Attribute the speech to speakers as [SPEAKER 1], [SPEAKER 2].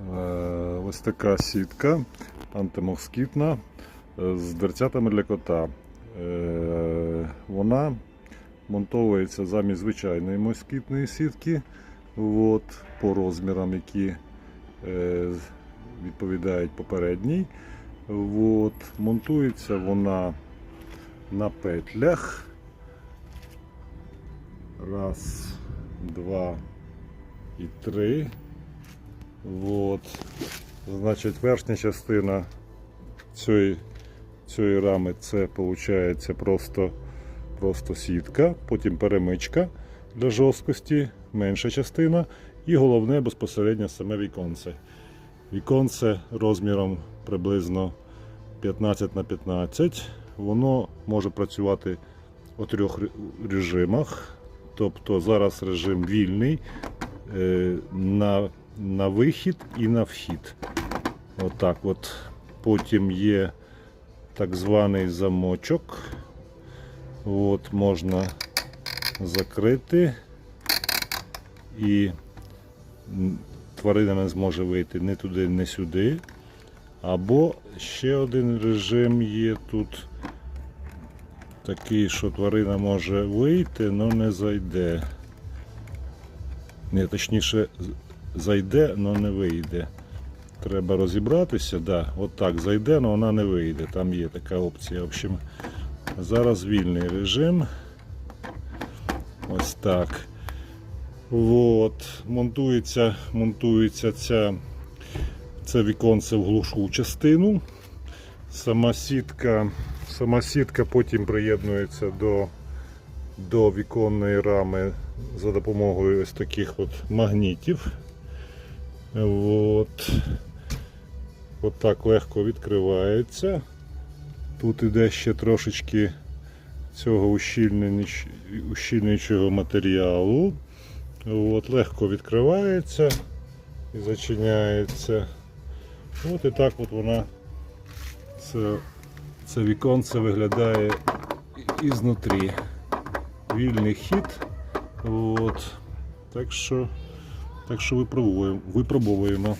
[SPEAKER 1] Е, Ось така сітка антимоскітна е, з дверцятами для кота. Е, Вона монтовується замість звичайної москітної сітки от, по розмірам, які відповідають попередній. От, монтується вона на петлях. Раз, два і три. От. Значить, верхня частина цієї, цієї рами це виходить просто, просто сітка, потім перемичка для жорсткості, менша частина, і головне безпосередньо саме віконце. Віконце розміром приблизно 15 на 15. Воно може працювати у трьох режимах. Тобто зараз режим вільний е, на, на вихід і на вхід. Отак от. Потім є так званий замочок. От можна закрити і тварина не зможе вийти ні туди, ні сюди. Або ще один режим є тут такий, що тварина може вийти, але не зайде. Ні, точніше, зайде, але не вийде. Треба розібратися, да, от так зайде, але вона не вийде. Там є така опція. В общем, зараз вільний режим. Ось так. От, монтується, монтується ця, це віконце в глушу частину. Сама сітка, сама сітка потім приєднується до, до віконної рами за допомогою ось таких от магнітів. От. От так легко відкривається. Тут іде ще трошечки цього ущільнюючого матеріалу. От, легко відкривається і зачиняється. От і так от вона це, це віконце виглядає ізнутрі. Вільний хід. От. Так що, так що випробуємо. випробовуємо.